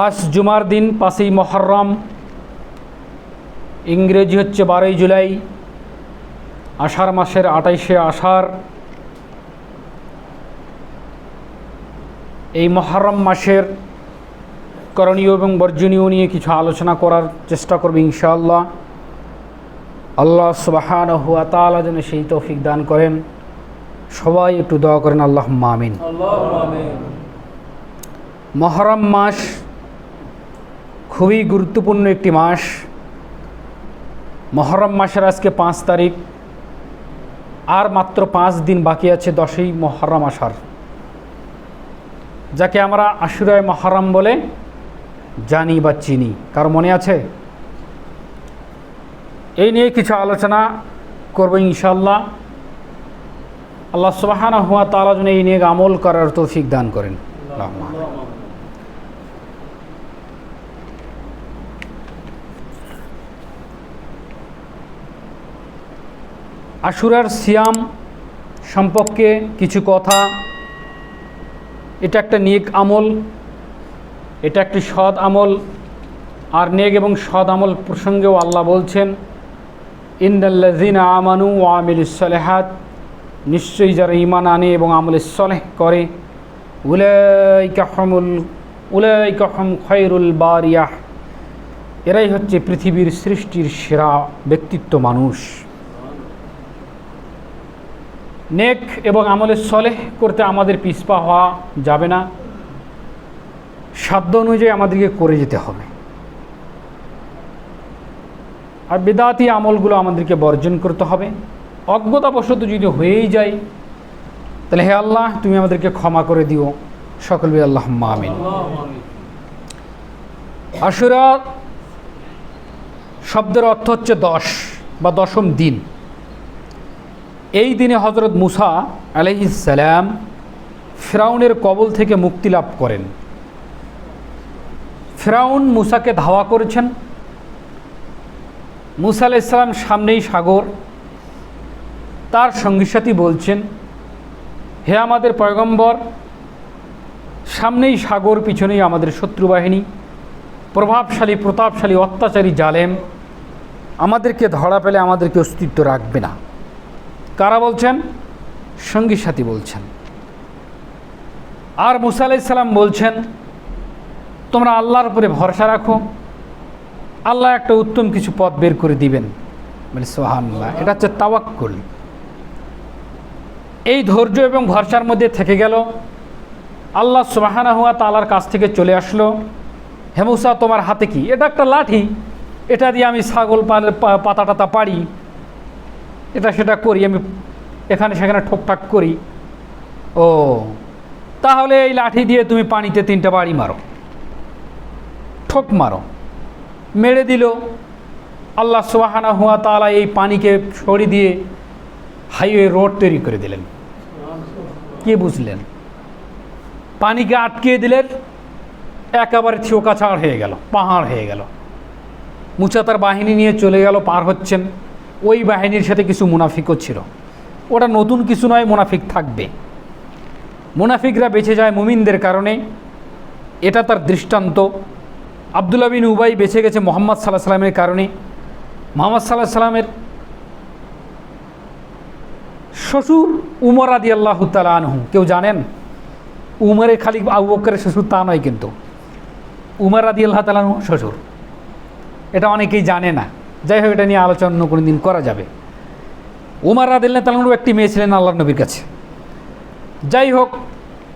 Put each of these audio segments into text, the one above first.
আজ জুমার দিন পাঁচই মহরম ইংরেজি হচ্ছে বারোই জুলাই আষাঢ় মাসের আটাইশে আষাঢ়। এই মহরম মাসের করণীয় এবং বর্জনীয় নিয়ে কিছু আলোচনা করার চেষ্টা করবে ইনশাআল্লাহ। আল্লাহ সুবাহান হুয়া তালা যেন সেই তৌফিক দান করেন। সবাই একটু দোয়া করেন আল্লাহ মামিন মহরম মাস খুবই গুরুত্বপূর্ণ একটি মাস। মহরম মাসের আজকে পাঁচ তারিখ। আর মাত্র পাঁচ দিন বাকি আছে দশই মহরম আসার যাকে আমরা আশুরায় মহরম বলে জানি বা চিনি। কার মনে আছে? এই নিয়ে কিছু আলোচনা করব ইনশাল্লাহ আল্লাহ সুবাহানা হুয়া তালা যেন এই নিয়ে আমল করার তৌফিক দান করেন। আশুরার সিয়াম সম্পর্কে কিছু কথা। এটা একটা নেক আমল, এটা একটি সৎ আমল। আর নেক এবং সৎ আমল প্রসঙ্গেও আল্লাহ বলছেন ইন্দাল্লাজিন আমানু আমিল সলেহাত নিশ্চয়ই যারা ইমান আনে এবং আমল সলেহ করে উলাইকাহমুল উলাইকাহম খৈরুল বারিয়াহ। এরাই হচ্ছে পৃথিবীর সৃষ্টির সেরা ব্যক্তিত্ব মানুষ। নেক এবং আমলের সলেহ করতে আমাদের পিছপা হওয়া যাবে না। সাধ্য অনুযায়ী আমাদেরকে করে যেতে হবে। আর বেদাতি আমলগুলো আমাদেরকে বর্জন করতে হবে। অজ্ঞতাবশত যদি হয়েই যায়, তাহলে হে আল্লাহ, তুমি আমাদেরকে ক্ষমা করে দিও। সকল বি আল্লাহ আমিন। আশুরা শব্দের অর্থ হচ্ছে দশ বা দশম দিন। এই দিনে হজরত মুসা আলহিসাল্লাম ফেরাউনের কবল থেকে মুক্তি লাভ করেন। ফেরাউন মুসাকে ধাওয়া করেছেন। মুসা আলাইসাল্লাম সামনেই সাগর। তার সঙ্গী সাথী বলছেন, হে আমাদের পয়গম্বর, সামনেই সাগর, পিছনেই আমাদের শত্রু বাহিনী। প্রভাবশালী, প্রতাপশালী, অত্যাচারী জালেম, আমাদেরকে ধরা পেলে আমাদেরকে অস্তিত্ব রাখবে না। কারা বলছেন? সঙ্গী সাথী বলছেন। আর মুসা আলাইসাল্লাম বলছেন, তোমরা আল্লাহর উপরে ভরসা রাখো। আল্লাহ একটা উত্তম কিছু পথ বের করে দিবেন। বলে সোহান্লাহ এটা হচ্ছে তাওয়াক্কুল। এই ধৈর্য এবং ভরসার মধ্যে থেকে গেল। আল্লাহ সুবাহানা হুয়া তালার কাছ থেকে চলে আসলো। হেমুসা তোমার হাতে কি? এটা একটা লাঠি। এটা দিয়ে আমি ছাগল পাতা টাতা পারি এটা সেটা করি, আমি এখানে সেখানে ঠোকঠাক করি। ও, তাহলে এই লাঠি দিয়ে তুমি পানিতে তিনটা বাড়ি মারো। ঠোক মারো। মেরে দিল। আল্লাহ সোহানা হুয়া তালা এই পানিকে সরিয়ে দিয়ে হাইওয়ে রোড তৈরি করে দিলেন। কে বুঝলেন? পানিকে আটকিয়ে দিলেন। একেবারে ছাড় হয়ে গেল, পাহাড় হয়ে গেল। মুচা তার বাহিনী নিয়ে চলে গেল, পার হচ্ছেন। ওই বাহিনীর সাথে কিছু মুনাফিকও ছিল। ওটা নতুন কিছু নয়, মুনাফিক থাকবে। মুনাফিকরা বেঁচে যায় মুমিনদের কারণে। এটা তার দৃষ্টান্ত। আবদুল্লা বিন উবাই বেঁচে গেছে মোহাম্মদ সাল্লাহ সাল্লামের কারণে। মোহাম্মদ সাল্লাহ সাল্লামের শ্বশুর উমর আদি আল্লাহ আনহু। কেউ জানেন? উমরে খালি আবু বক্করের শ্বশুর তা নয় কিন্তু। উমর আদি আল্লাহ তালানহু শ্বশুর। এটা অনেকেই জানে না। যাই হোক এটা নিয়ে আলোচনা অন্য কোনো দিন করা যাবে। উমার রাদিল্লা তালানুর একটি মেয়ে ছিলেন আল্লাহ নবীর কাছে। যাই হোক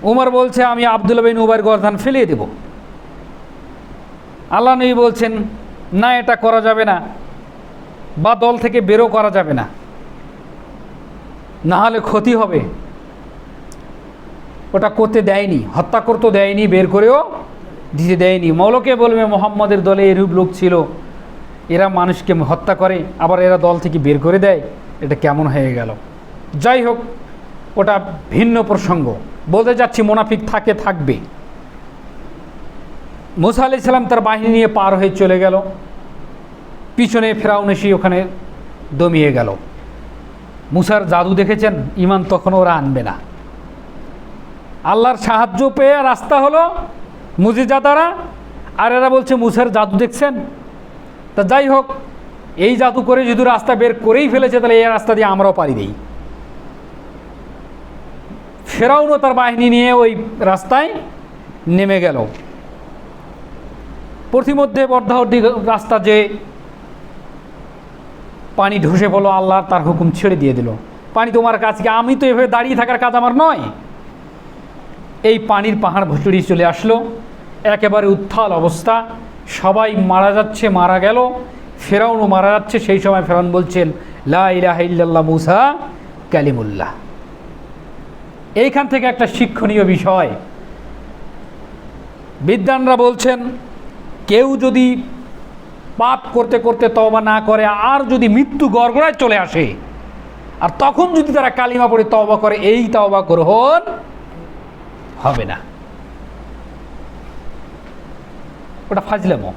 উমর বলছে, আমি আবদুল্লা বিন উবার গরধান ফেলিয়ে দেব। আল্লাহ নবী বলছেন, না, এটা করা যাবে না বা দল থেকে বেরো করা যাবে না। না হলে ক্ষতি হবে। ওটা করতে দেয়নি, হত্যা করতে দেয়নি, বের করেও দিতে দেয়নি। মৌলকে বলবে, মোহাম্মদের দলে এরূপ লোক ছিল এরা মানুষকে হত্যা করে, আবার এরা দল থেকে বের করে দেয়, এটা কেমন হয়ে গেল? যাই হোক, ওটা ভিন্ন প্রসঙ্গ। বলতে যাচ্ছি, মোনাফিক থাকে, থাকবে। মুসা আলি সাল্লাম তার বাহিনী নিয়ে পার হয়ে চলে গেল। পিছনে ফেরাউন এসে ওখানে দমিয়ে গেল। মুসার জাদু দেখেছেন? ইমান তখন ওরা আনবে না। আল্লাহর সাহায্য পেয়ে রাস্তা হলো মুজিজা দ্বারা আর এরা বলছে, মুসার জাদু দেখছেন? তা যাই হোক, এই জাদু করে যদি রাস্তা বের করেই ফেলেছে, তাহলে এই রাস্তা দিয়ে আমরাও পারি দিই। ফেরাউনও তার বাহিনী নিয়ে ওই রাস্তায় নেমে গেল। প্রতিমধ্যে বর্ধাহটি রাস্তা যে পানি ঢুসে পড়ল, আল্লাহ তার হুকুম ছেড়ে দিয়ে দিল। পানি তোমার কাছে আমি তো এভাবে দাঁড়িয়ে থাকার কাজ আমার নয়। এই পানির পাহাড় ভুচুড়ি চলে আসলো। একেবারে উত্থাল অবস্থা। সবাই মারা যাচ্ছে, মারা গেল। ফেরাউনও মারা যাচ্ছে, সেই সময় ফেরাউন বলছেন, লা ইলাহা ইল্লাল্লাহ মুসা কালিমুল্লাহ। এইখান থেকে একটা শিক্ষণীয় বিষয়। বিদ্যানরা বলছেন, কেউ যদি পাপ করতে করতে তওবা না করে, আর যদি মৃত্যু গড়গড়ায় চলে আসে, আর তখন যদি তারা কালিমা পড়ে তওবা করে, এই তওবা গ্রহণ হবে না। ওটা ফাজলামো।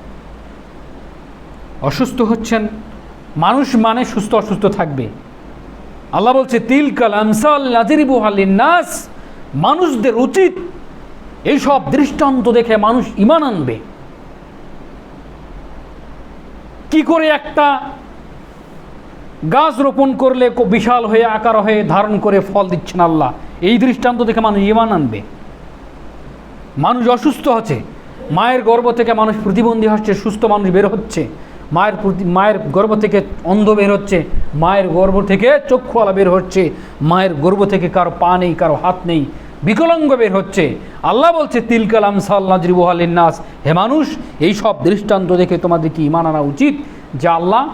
অসুস্থ হচ্ছেন, মানুষ মানে সুস্থ অসুস্থ থাকবে। আল্লাহ বলছে তিল কাল আনসাল নাজিরিবু হালিন নাস মানুষদের উচিত এইসব দৃষ্টান্ত দেখে মানুষ ইমান আনবে। কি করে একটা গাছ রোপণ করলে বিশাল হয়ে, আকার হয়ে, ধারণ করে ফল দিচ্ছেন আল্লাহ? এই দৃষ্টান্ত দেখে মানুষ ইমান আনবে। মানুষ অসুস্থ হচ্ছে মায়ের গর্ভ থেকে মানুষ প্রতিবন্ধী হচ্ছে, সুস্থ মানুষ বের হচ্ছে। মায়ের প্রতি মায়ের গর্ভ থেকে অন্ধ বের হচ্ছে, মায়ের গর্ভ থেকে চক্ষুওয়ালা বের হচ্ছে, মায়ের গর্ভ থেকে কারও পা নেই, কারও হাত নেই, বিকলাঙ্গ বের হচ্ছে। আল্লাহ বলছে তিল কালাম সাল্লাজরিবহালিন নাস হে মানুষ, এই সব দৃষ্টান্ত দেখে তোমাদের কি ইমান আনা উচিত? যে আল্লাহ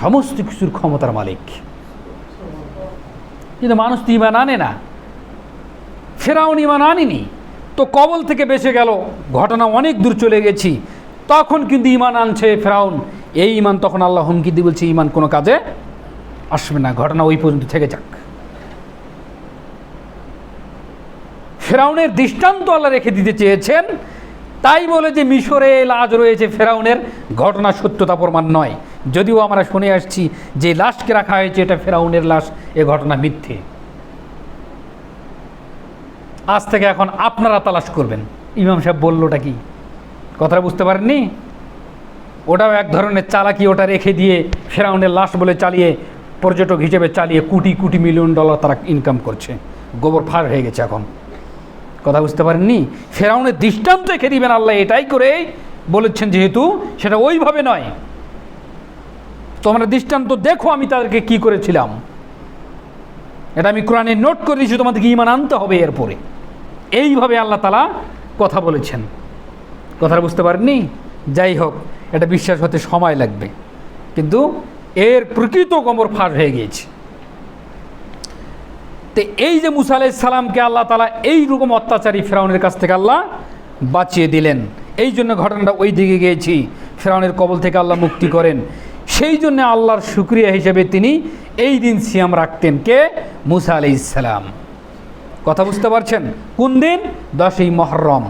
সমস্ত কিছুর ক্ষমতার মালিক। কিন্তু মানুষ তো ইমান আনে না। ফেরাউন ইমান আনেনি। তো কবল থেকে বেঁচে গেল। ঘটনা অনেক দূর চলে গেছি। তখন কিন্তু ইমান আনছে ফেরাউন। এই ইমান তখন আল্লাহ হুমকি দিয়ে বলছে ইমান কোনো কাজে আসবে না। ঘটনা ওই পর্যন্ত থেকে যাক। ফেরাউনের দৃষ্টান্ত আল্লাহ রেখে দিতে চেয়েছেন। তাই বলে যে মিশরে লাশ রয়েছে ফেরাউনের। ঘটনা সত্যতা প্রমাণ নয়। যদিও আমরা শুনে আসছি যে লাশকে রাখা হয়েছে, এটা ফেরাউনের লাশ, এ ঘটনা মিথ্যে। আজ থেকে এখন আপনারা তালাশ করবেন। ইমাম সাহেব বললোটা কি? কথাটা বুঝতে পারেননি? ওটাও এক ধরনের চালাকি ওটা রেখে দিয়ে ফেরাউনের লাশ বলে চালিয়ে পর্যটক হিসেবে চালিয়ে কোটি কোটি মিলিয়ন ডলার তারা ইনকাম করছে। গোবর ফার হয়ে গেছে এখন। কথা বুঝতে পারেননি? ফেরাউনের দৃষ্টান্ত রেখে দিবেন আল্লাহ, এটাই করে বলেছেন যেহেতু, সেটা ওইভাবে নয়। তোমরা দৃষ্টান্ত দেখো আমি তাদেরকে কি করেছিলাম। এটা আমি কোরআনে নোট করে দিয়েছি, তোমাদেরকে ইমান আনতে হবে এরপরে। এইভাবে আল্লাহ তালা কথা বলেছেন। কথাটা বুঝতে পারেননি? যাই হোক, এটা বিশ্বাস হতে সময় লাগবে। কিন্তু এর প্রকৃত কমর ফাঁস হয়ে গিয়েছে। তো এই যে মুসা সালামকে আল্লাহ তালা এই রকম অত্যাচারী ফেরাউনের কাছ থেকে আল্লাহ বাঁচিয়ে দিলেন। এই জন্য ঘটনাটা ওই দিকে গিয়েছি। ফেরাউনের কবল থেকে আল্লাহ মুক্তি করেন। সেই জন্য আল্লাহর শুক্রিয়া হিসেবে তিনি এই দিন সিয়াম রাখতেন কে? মুসা আলাইসালাম কথা বুঝতে পারছেন? কোন দিন? দশই মহরম।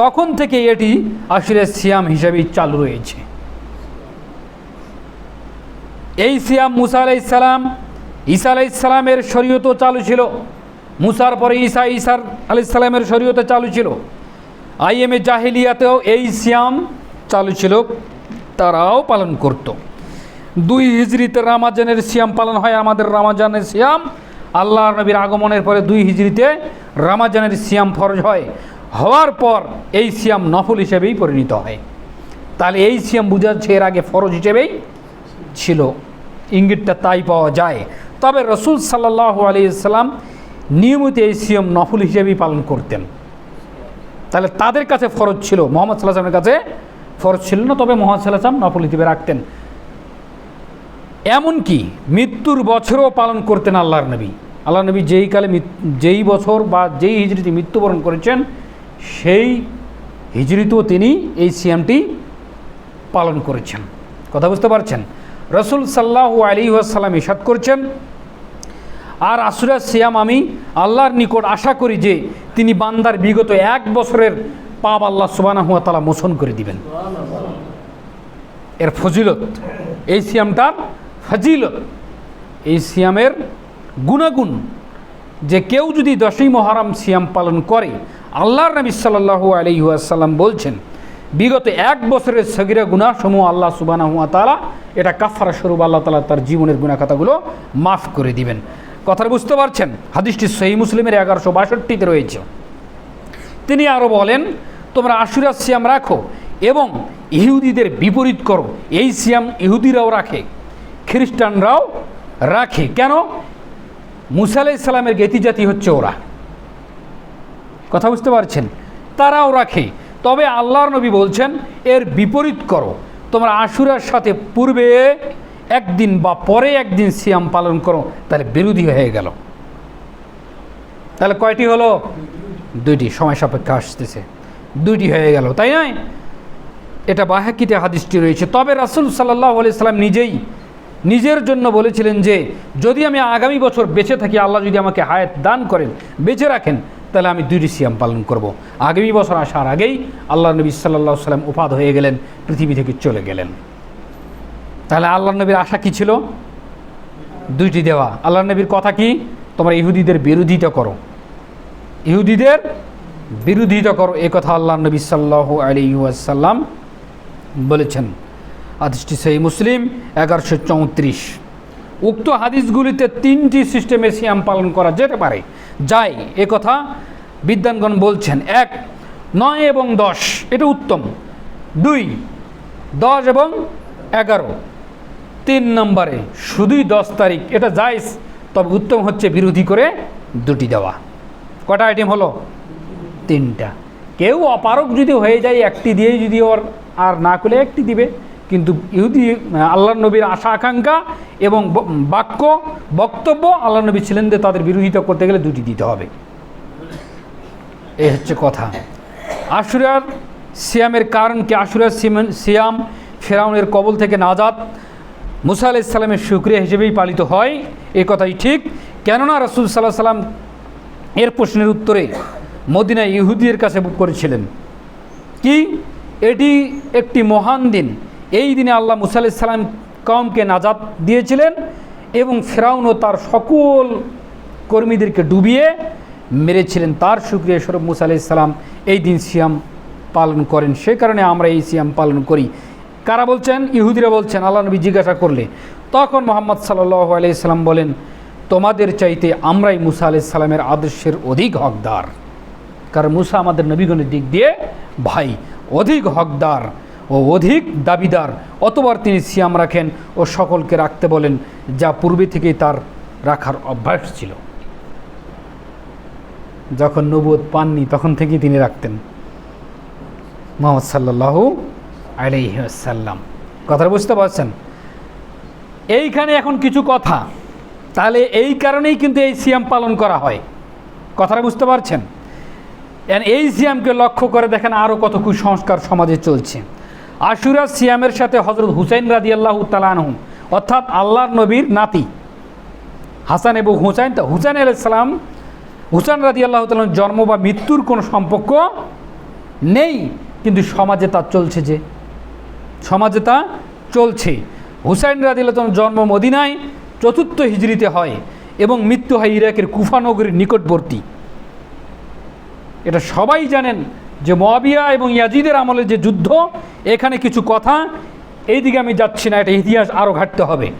তখন থেকে এটি আসলে সিয়াম হিসেবেই চালু রয়েছে। এই সিয়াম মুসা আলাইসালাম ঈসা আলাইসালামের শরীয়তও চালু ছিল। মুসার পরে ঈসা ঈসার আলাইসালামের শরীয়তে চালু ছিল। আইএমএ জাহিলিয়াতেও এই সিয়াম চালু ছিল, তারাও পালন করত। দুই হিজড়িতে রামাজানের সিয়াম পালন হয়, আমাদের রামাজানের সিয়াম আল্লাহ নবীর আগমনের পরে দুই হিজড়িতে রামাজানের সিয়াম ফরজ হয়। হওয়ার পর এই সিয়াম নফল হিসেবেই পরিণত হয়। তাহলে এই সিয়াম বুঝাচ্ছে এর আগে ফরজ হিসেবেই ছিল। ইঙ্গিতটা তাই পাওয়া যায়। তবে রসুল সাল্লাহ আলিয়াল্লাম নিয়মিত এই সিয়াম নফল হিসেবেই পালন করতেন। তাহলে তাদের কাছে ফরজ ছিল, মোহাম্মদ সাল্লাহামের কাছে ফরজ ছিল না, তবে মোহাম্মদ সাল্লাহাম নফল হিসেবে রাখতেন। এমনকি মৃত্যুর বছরও পালন করতেন আল্লাহর নবী। আল্লাহ নবী যেই কালে যেই বছর বা যেই হিজড়িতে মৃত্যুবরণ করেছেন, সেই হিজড়িতেও তিনি এই সিয়ামটি পালন করেছেন। কথা বুঝতে পারছেন? রসুল সাল্লাহ আলী আসাল্লাম ইসাদ করছেন, আর আসুরা সিয়াম আমি আল্লাহর নিকট আশা করি যে তিনি বান্দার বিগত এক বছরের পাপ আল্লাহ সুবানা হুয়া তালা মোচন করে দিবেন। এর ফজিলত, এই সিয়ামটার ফজিলত। এই সিয়ামের গুণাগুণ যে কেউ যদি দশই মহারাম সিয়াম পালন করে, আল্লাহর নবী সাল্লাহু আলহিহাসাল্লাম বলছেন, বিগত এক বছরের সগিরা গুনাহ সমূহ আল্লাহ সুবানা হুয়া তালা এটা কাফারা স্বরূপ আল্লাহ তালা তার জীবনের গুণা খাতাগুলো মাফ করে দিবেন। কথাটা বুঝতে পারছেন? হাদিসটি সহি মুসলিমের এগারোশো বাষট্টিতে রয়েছে। তিনি আরও বলেন, তোমরা আশুরা সিয়াম রাখো এবং ইহুদিদের বিপরীত করো। এই সিয়াম ইহুদিরাও রাখে। খ্রিস্টানরাও রাখে। কেন? মুসা আলাহ ইসলামের জ্ঞাতি জাতি হচ্ছে ওরা। কথা বুঝতে পারছেন? তারাও রাখে। তবে আল্লাহর নবী বলছেন, এর বিপরীত করো। তোমরা আশুরার সাথে পূর্বে একদিন বা পরে একদিন সিয়াম পালন করো, তাহলে বিরোধী হয়ে গেল। তাহলে কয়টি হলো? দুইটি। সময় সাপেক্ষে আসতেছে। দুইটি হয়ে গেল, তাই নয়? এটা বাহাকিতে হাদিসটি রয়েছে। তবে রাসুল সাল্লাহ সাল্লাম নিজেই নিজের জন্য বলেছিলেন যে, যদি আমি আগামী বছর বেঁচে থাকি, আল্লাহ যদি আমাকে হায়াত দান করেন, বেঁচে রাখেন, তাহলে আমি দুইটি সিয়াম পালন করব। আগামী বছর আসার আগেই আল্লাহ নবী সাল্লাহ সাল্লাম উপাদ হয়ে গেলেন, পৃথিবী থেকে চলে গেলেন। তাহলে আল্লাহ নবীর আশা কি ছিল? দুইটি দেওয়া। আল্লাহ নবীর কথা কি? তোমরা ইহুদিদের বিরোধিতা করো। ইহুদিদের বিরোধিতা করো, এ কথা আল্লাহ নবী সাল্লাহ আলী ওয়াসাল্লাম বলেছেন। হাদিসটি সেই মুসলিম, এগারোশো চৌত্রিশ। উক্ত হাদিসগুলিতে তিনটি সিস্টেমে সিয়াম পালন করা যেতে পারে। যাই, এ কথা বিদ্যানগণ বলছেন, এক, নয় এবং দশ, এটা উত্তম। দুই, দশ এবং এগারো। তিন নম্বরে, শুধুই দশ তারিখ, এটা যাইস তবে উত্তম হচ্ছে বিরোধী করে দুটি দেওয়া। কটা আইটেম হলো? তিনটা। কেউ অপারক যদি হয়ে যায়, একটি দিয়েই যদি ওর আর না করলে একটি দিবে। কিন্তু ইহুদি আল্লাহ নবীর আশা, আকাঙ্ক্ষা এবং বাক্য, বক্তব্য আল্লাহ নবী ছিলেন যে তাদের বিরোধিতা করতে গেলে দুটি দিতে হবে। এই হচ্ছে কথা। আশুরার সিয়ামের কারণ কি? আশুরার সিয়াম- ফেরাউনের কবল থেকে নাজাত। মুসা আলাহ ইসলামের সুক্রিয়া হিসেবেই পালিত হয়। এ কথাই ঠিক। কেননা রসুল সাল্লাহ সাল্লাম এর প্রশ্নের উত্তরে মদিনা ইহুদির কাছে করেছিলেন। কি? এটি একটি মহান দিন। এই দিনে আল্লাহ মুসা আলাইহিস সালাম কমকে নাজাত দিয়েছিলেন এবং ফেরাউন ও তার সকল কর্মীদেরকে ডুবিয়ে মেরেছিলেন। তার সুক্রিয়া স্বরূপ মুসা আলাইহিস সালাম এই দিন সিয়াম পালন করেন। সে কারণে আমরা এই সিয়াম পালন করি। কারা বলছেন? ইহুদিরা বলছেন, আল্লাহ নবী জিজ্ঞাসা করলে। তখন মোহাম্মদ সাল্লাহ আলাইসাল্লাম বলেন, তোমাদের চাইতে আমরাই মুসা আলাইসাল্লামের আদর্শের অধিক হকদার। কারণ মুসা আমাদের নবীগণের দিক দিয়ে ভাই, অধিক হকদার। ও অধিক দাবিদার, অতবার তিনি সিয়াম রাখেন ও সকলকে রাখতে বলেন, যা পূর্বে থেকেই তার রাখার অভ্যাস ছিল। যখন নবুয়ত পাননি, তখন থেকেই তিনি রাখতেন। মোহাম্মদ সাল্লাহু আলাইসাল্লাম কথাটা বুঝতে পারছেন? এইখানে এখন কিছু কথা। তাহলে এই কারণেই কিন্তু এই সিয়াম পালন করা হয়। কথাটা বুঝতে পারছেন? এই সিয়ামকে লক্ষ্য করে দেখেন আরও কত কুসংস্কার সমাজে চলছে। আশুরা সিয়ামের সাথে হজরত হুসাইন রাজি আল্লাহ তালানহু অর্থাৎ আল্লাহর নবীর নাতি হাসান এবং হুসাইন। তা হুসাইন আলাইসালাম হুসাইন রাজি আল্লাহ তালাম জন্ম বা মৃত্যুর কোনো সম্পর্ক নেই, কিন্তু সমাজে তা চলছে যে, সমাজে তা চলছে। হুসাইন রাদিল্লাহ জন্ম মদিনায়, চতুর্থ হিজড়িতে হয় এবং মৃত্যু হয় ইরাকের কুফানগরীর নিকটবর্তী। এটা সবাই জানেন যে মহাবিয়া এবং ইয়াজিদের আমলে যে যুদ্ধ, এখানে কিছু কথা এই দিকে আমি যাচ্ছি না, এটা ইতিহাস আরও ঘাটতে হবে।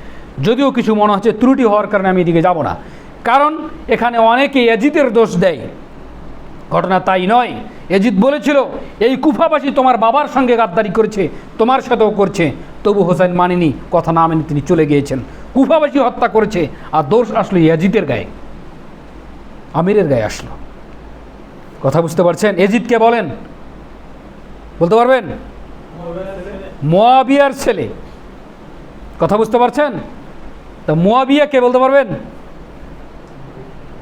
যদিও কিছু মনে হচ্ছে ত্রুটি হওয়ার কারণে আমি এদিকে যাব না। কারণ এখানে অনেকে ইয়াজিদের দোষ দেয়। ঘটনা তাই নয়। এজিদ বলেছিল, এই কুফাবাসী তোমার বাবার সঙ্গে গাদ্দারি করেছে, তোমার সাথেও করছে। তবু হোসেন মানেনি, কথা না মেনে তিনি চলে গিয়েছেন। কুফাবাসী হত্যা করেছে, আর দোষ আসলো ইয়াজিদের গায়ে। আমিরের গায়ে আসলো। কথা বুঝতে পারছেন? এজিদকে বলেন? বলতে পারবেন? মোয়াবিয়ার ছেলে। কথা বুঝতে পারছেন? তা মোয়াবিয়া কে বলতে পারবেন?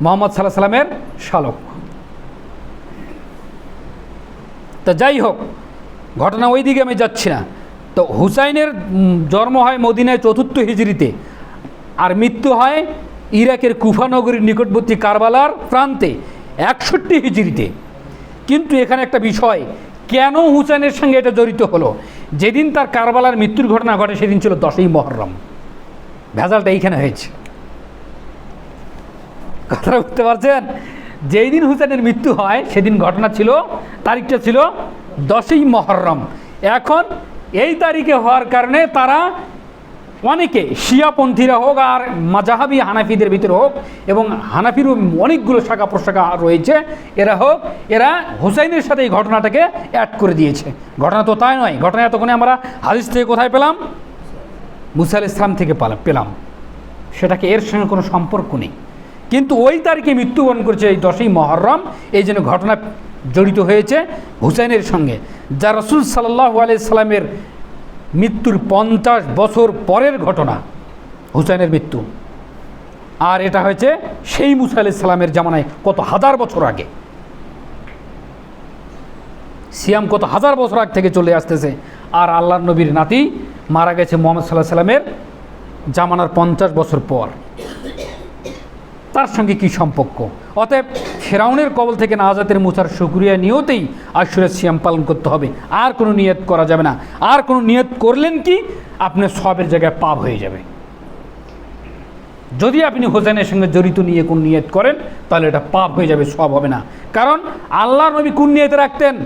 মোহাম্মদ সাল্লাহ সাল্লামের শালক। তা যাই হোক, ঘটনা ওই দিকে আমি যাচ্ছি না। তো হুসাইনের জন্ম হয় মদিনায় চতুর্থ হিজড়িতে আর মৃত্যু হয় ইরাকের কুফানগরীর নিকটবর্তী কারবালার প্রান্তে। একষট্টি হিজড়িতে। কিন্তু এখানে একটা বিষয়, কেন হুসাইনের সঙ্গে এটা জড়িত হলো? যেদিন তার কারবালার মৃত্যুর ঘটনা ঘটে, সেদিন ছিল দশই মহরম। ভেজালটা এইখানে হয়েছে। কথা বুঝতে পারছেন? যেই দিন হুসেনের মৃত্যু হয়, সেদিন ঘটনা ছিল, তারিখটা ছিল দশই মহরম। এখন এই তারিখে হওয়ার কারণে তারা অনেকে শিয়াপন্থীরা হোক আর মাজাহাবি হানাফিদের ভিতরে হোক এবং হানাফিরও অনেকগুলো শাখা প্রশাখা রয়েছে, এরা হোক, এরা হুসাইনের সাথে এই ঘটনাটাকে অ্যাড করে দিয়েছে। ঘটনা তো তাই নয়, ঘটনা এতক্ষণে আমরা হাদিস থেকে কোথায় পেলাম? মুসা আল ইসলাম থেকে পালা- পেলাম। সেটাকে এর সঙ্গে কোনো সম্পর্ক নেই। কিন্তু ওই তারিখে মৃত্যুবরণ করেছে এই দশই মহরম, এই জন্য ঘটনা জড়িত হয়েছে হুসাইনের সঙ্গে। যা রসুল সাল্লাহ আলাইসাল্লামের মৃত্যুর পঞ্চাশ বছর পরের ঘটনা, হুসাইনের মৃত্যু। আর এটা হয়েছে সেই মুসা আলাইহিস সালামের জামানায় কত হাজার বছর আগে। সিয়াম কত হাজার বছর আগ থেকে চলে আসতেছে। আর আল্লাহ নবীর নাতি মারা গেছে মোহাম্মদ সাল্লাহ সাল্লামের জামানার পঞ্চাশ বছর পর। সঙ্গে কি সম্পর্ক? অতএব ফেরাউনের কবল থেকে নাজাতের মুসার শুক্রিয়া নিয়তেই আশুরের সিয়াম পালন করতে হবে। আর কোনো নিয়ত করা যাবে না। আর কোনো নিয়ত করলেন কি? আপনার সবের জায়গায় পাপ হয়ে যাবে। যদি আপনি হোসেনের সঙ্গে জড়িত নিয়ে কোন নিয়ত করেন, তাহলে এটা পাপ হয়ে যাবে, সব হবে না। কারণ আল্লাহ নবী কোন নিয়তে রাখতেন?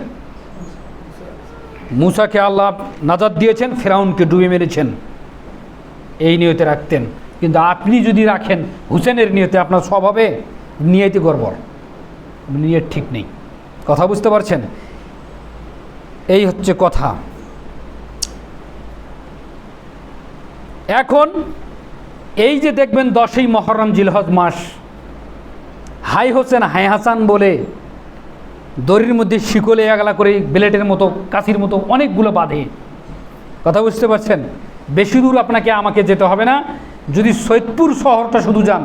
মুসাকে আল্লাহ নাজাদ দিয়েছেন, ফেরাউনকে ডুবে মেরেছেন। এই নিয়তে রাখতেন। কিন্তু আপনি যদি রাখেন হুসেনের নিয়তে আপনার স্বভাবে নিয়তে গড়বড়। নিয়ত ঠিক নেই। কথা বুঝতে পারছেন? এই হচ্ছে কথা। এখন এই যে দেখবেন দশই মহরম জিলহজ মাস, হাই হোসেন, হাই হাসান বলে দড়ির মধ্যে শিকলে আগলা করে বেলেটের মতো, কাশির মতো অনেকগুলো বাঁধে। কথা বুঝতে পারছেন? বেশি দূর আপনাকে আমাকে যেতে হবে না। যদি সৈয়দপুর শহরটা শুধু যান,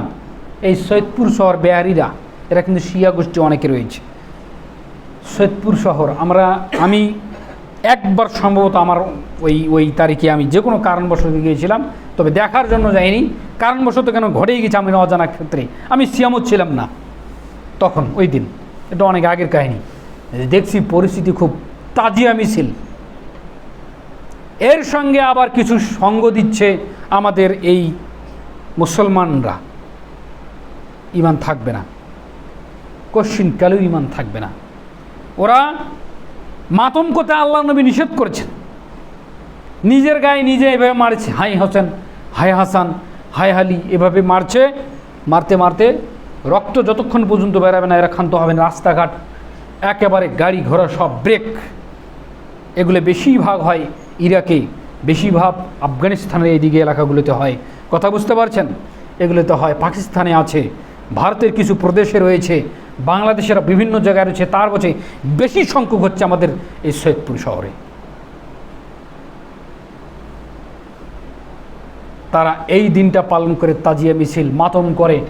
এই সৈয়দপুর শহর বেহারিরা এরা কিন্তু শিয়া গোষ্ঠী অনেকে রয়েছে। সৈয়দপুর শহর, আমরা, আমি একবার সম্ভবত আমার ওই ওই তারিখে আমি যে কোনো কারণবশত গিয়েছিলাম, তবে দেখার জন্য যাইনি। কারণবশত কেন ঘটেই গেছে আমি অজানা ক্ষেত্রে। আমি সিয়ামত ছিলাম না, তখন, ওই দিন। এটা অনেক আগের কাহিনী। দেখছি পরিস্থিতি খুব তাজিয়া মিছিল। এর সঙ্গে আবার কিছু সঙ্গ দিচ্ছে আমাদের এই মুসলমানরা ইমান থাকবে না। কশ্চিন কালেও ইমান থাকবে না। ওরা মাতম করতে আল্লাহ নবী নিষেধ করেছেন। নিজের গায়ে নিজে এভাবে মারছে, হাই হোসেন, হাই হাসান, হাই হালি এভাবে মারছে। মারতে মারতে রক্ত যতক্ষণ পর্যন্ত বেরাবে না, এরা ক্ষান্ত হবে না। রাস্তাঘাট, একেবারে গাড়ি ঘোড়া সব ব্রেক। এগুলো বেশিরভাগ হয় ইরাকে বেশিরভাগ আফগানিস্তানের এইদিকে এলাকাগুলোতে হয়। কথা বুঝতে পারছেন? এগুলোতে হয়। পাকিস্তানে আছে। ভারতের কিছু প্রদেশে রয়েছে। বাংলাদেশের বিভিন্ন জায়গায় রয়েছে। তার বছর বেশি সংখ্যক হচ্ছে আমাদের এই সৈয়দপুর শহরে। তারা এই দিনটা পালন করে তাজিয়া মিছিল, মাতম করে,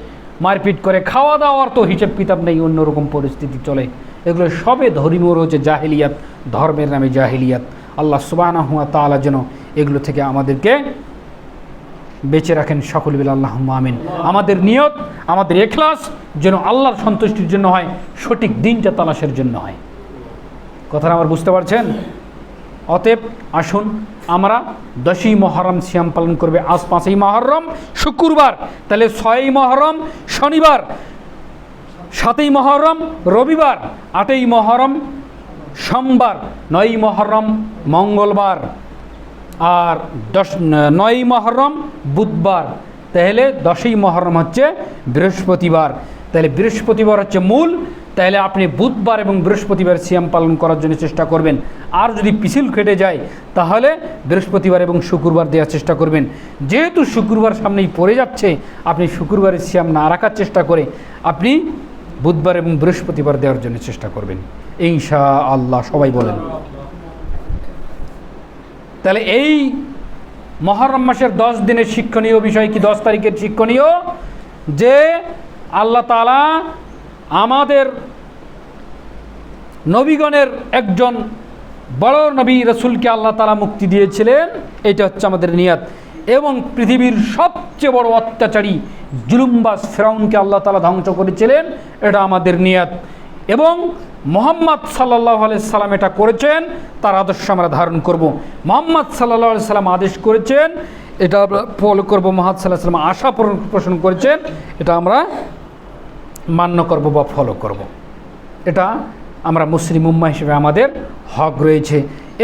মারপিট করে। খাওয়া দাওয়ার তো হিসেব কিতাব নেই, অন্যরকম পরিস্থিতি চলে। এগুলো সবে ধর্মীয় রয়েছে, জাহিলিয়াত, ধর্মের নামে জাহিলিয়াত। আল্লাহ সুবাহ হুয়া তালা যেন এগুলো থেকে আমাদেরকে বেঁচে রাখেন সকল বিল আল্লাহ আমিন। আমাদের নিয়ত, আমাদের এখলাস যেন আল্লাহর সন্তুষ্টির জন্য হয়, সঠিক দিনটা তালাশের জন্য হয়। কথাটা আমার বুঝতে পারছেন? অতএব আসুন, আমরা দশই মহরম সিয়াম পালন করবে। আজ পাঁচই মহরম, শুক্রবার। তাহলে ছয়ই মহরম, শনিবার। সাতই মহরম, রবিবার। আটই মহরম, সোমবার। নয়ই মহরম, মঙ্গলবার। আর দশ, নয়ই মহরম বুধবার। তাহলে দশই মহরম হচ্ছে বৃহস্পতিবার। তাহলে বৃহস্পতিবার হচ্ছে মূল। তাহলে আপনি বুধবার এবং বৃহস্পতিবার সিয়াম পালন করার জন্য চেষ্টা করবেন। আর যদি পিছিল কেটে যায়, তাহলে বৃহস্পতিবার এবং শুক্রবার দেওয়ার চেষ্টা করবেন। যেহেতু শুক্রবার সামনেই পড়ে যাচ্ছে, আপনি শুক্রবারের সিয়াম না রাখার চেষ্টা করে আপনি বুধবার এবং বৃহস্পতিবার দেওয়ার জন্য চেষ্টা করবেন। ইনশা আল্লাহ সবাই বলেন। তাহলে এই মহরম মাসের দশ দিনের শিক্ষণীয় বিষয় কি? দশ তারিখের শিক্ষণীয় যে আল্লাহ তালা আমাদের নবীগণের একজন বড় নবী রসুলকে আল্লাহ তালা মুক্তি দিয়েছিলেন, এটা হচ্ছে আমাদের নিয়াত। এবং পৃথিবীর সবচেয়ে বড় অত্যাচারী জুলুম্বাস ফেরাউনকে আল্লাহ তালা ধ্বংস করেছিলেন, এটা আমাদের নিয়াত। এবং মোহাম্মদ সাল্লাহ সাল্লাম এটা করেছেন, তার আদর্শ আমরা ধারণ করব মোহাম্মদ সাল্লাহ সাল্লাম আদেশ করেছেন, এটা আমরা ফলো করব, মোহাম্মদ সাল্লাহ সাল্লাম আশা পোষণ- করেছেন, এটা আমরা মান্য করব বা ফলো করব। এটা আমরা মুসলিম উম্মা হিসেবে আমাদের হক রয়েছে।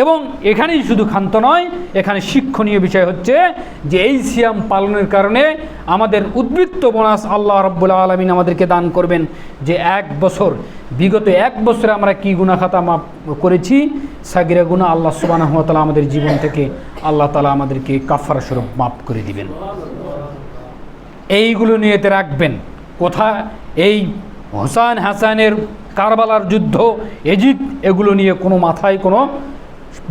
এবং এখানেই শুধু ক্ষান্ত নয়, এখানে শিক্ষণীয় বিষয় হচ্ছে যে এই সিয়াম পালনের কারণে আমাদের উদ্বৃত্ত বোনাস আল্লাহ রব্বুল আলমিন আমাদেরকে দান করবেন যে এক বছর, বিগত এক বছরে আমরা কি গুণাখাতা মাপ করেছি, সাগিরা গুণা আল্লাহ সুবাহ তালা আমাদের জীবন থেকে আল্লাহ তালা আমাদেরকে কাফারা স্বরূপ মাফ করে দিবেন। এইগুলো নিয়েতে রাখবেন। কোথা? এই হোসান হাসানের কারবালার যুদ্ধ এজিদ এগুলো নিয়ে কোনো মাথায় কোনো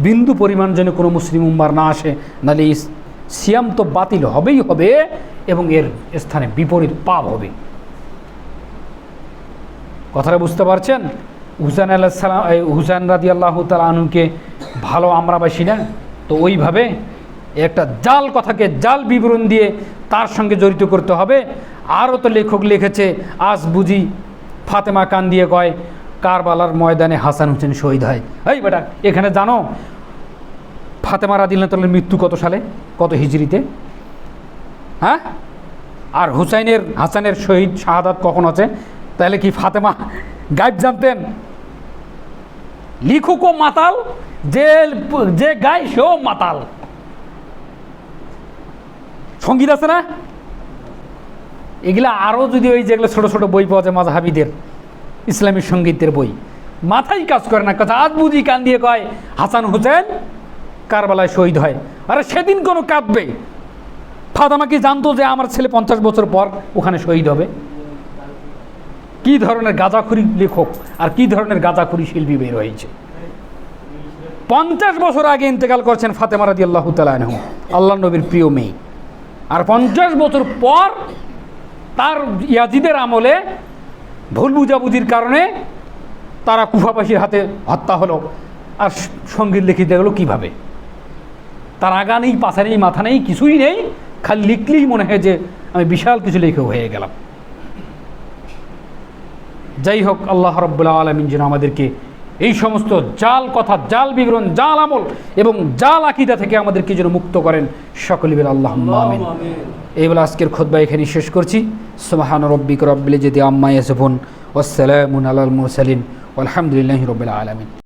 বিন্দু পরিমাণ যেন কোনো মুসলিম উম্মার না আসে, নাহলে সিয়াম তো বাতিল হবেই হবে এবং এর স্থানে বিপরীত পাপ হবে। কথাটা বুঝতে পারছেন? হুসান আল্লাহ সালাম হুসান রাদি আল্লাহ তাল আনুকে ভালো আমরা বাসি না? তো ওইভাবে একটা জাল কথাকে জাল বিবরণ দিয়ে তার সঙ্গে জড়িত করতে হবে। আরও তো লেখক লিখেছে, আজ বুঝি ফাতেমা কান দিয়ে কয়, কারবালার ময়দানে হাসান হোসেন শহীদ হয়। এই বেটা, এখানে জানো, ফাতেমা রাদিল্লাহ মৃত্যু কত সালে? কত হিজড়িতে? হ্যাঁ? আর হুসাইনের, হাসানের শহীদ শাহাদাত কখন আছে? তাহলে কি ফাতেমা গাইব জানতেন? লিখুকও মাতাল, যে যে গায় সেও মাতাল। সংগীত আছে না? এগুলা আরও যদি ওই যেগুলো ছোটো ছোটো বই পাওয়া যায় মাঝহাবিদের ইসলামী সঙ্গীতের বই, মাথায় কাজ করে না, কথা আজ বুঝি কান দিয়ে কয়, হাসান হোসেন কারবালায় শহীদ হয়। আরে সেদিন কোনো কাঁদবে। ফাদামা কি জানতো যে আমার ছেলে পঞ্চাশ বছর পর ওখানে শহীদ হবে। কি ধরনের গাঁজাখুরি লেখক আর কি ধরনের গাঁজাখুরি শিল্পী বের হয়েছে। পঞ্চাশ বছর আগে ইন্তেকাল করছেন ফাতেমা রাদি আল্লাহ তালাহ আল্লাহ নবীর প্রিয় মেয়ে। আর পঞ্চাশ বছর পর তার ইয়াজিদের আমলে ভুল বুঝাবুঝির কারণে তারা কুফাবাসীর হাতে হত্যা হলো। আর সংগীত লিখিতে গেলো কীভাবে? তার আগা নেই, পাশা নেই, মাথা নেই, কিছুই নেই, খালি লিখলেই মনে হয় যে আমি বিশাল কিছু লেখক হয়ে গেলাম। যাই হোক, আল্লাহ রব্বুল্লাহ আলমিন যেন আমাদেরকে এই সমস্ত জাল কথা জাল বিবরণ জাল আমল এবং জাল আকিদা থেকে আমাদেরকে যেন মুক্ত করেন সকলে বেলা আল্লাহ আমিন। এই বলে আজকের খোদবা এখানে শেষ করছি। সোমাহান রব্বিক রব্বিল যদি আম্মাই আসবন ওসালামুন আলাল মুরসালিন। আলহামদুলিল্লাহ রবিল আলমিন।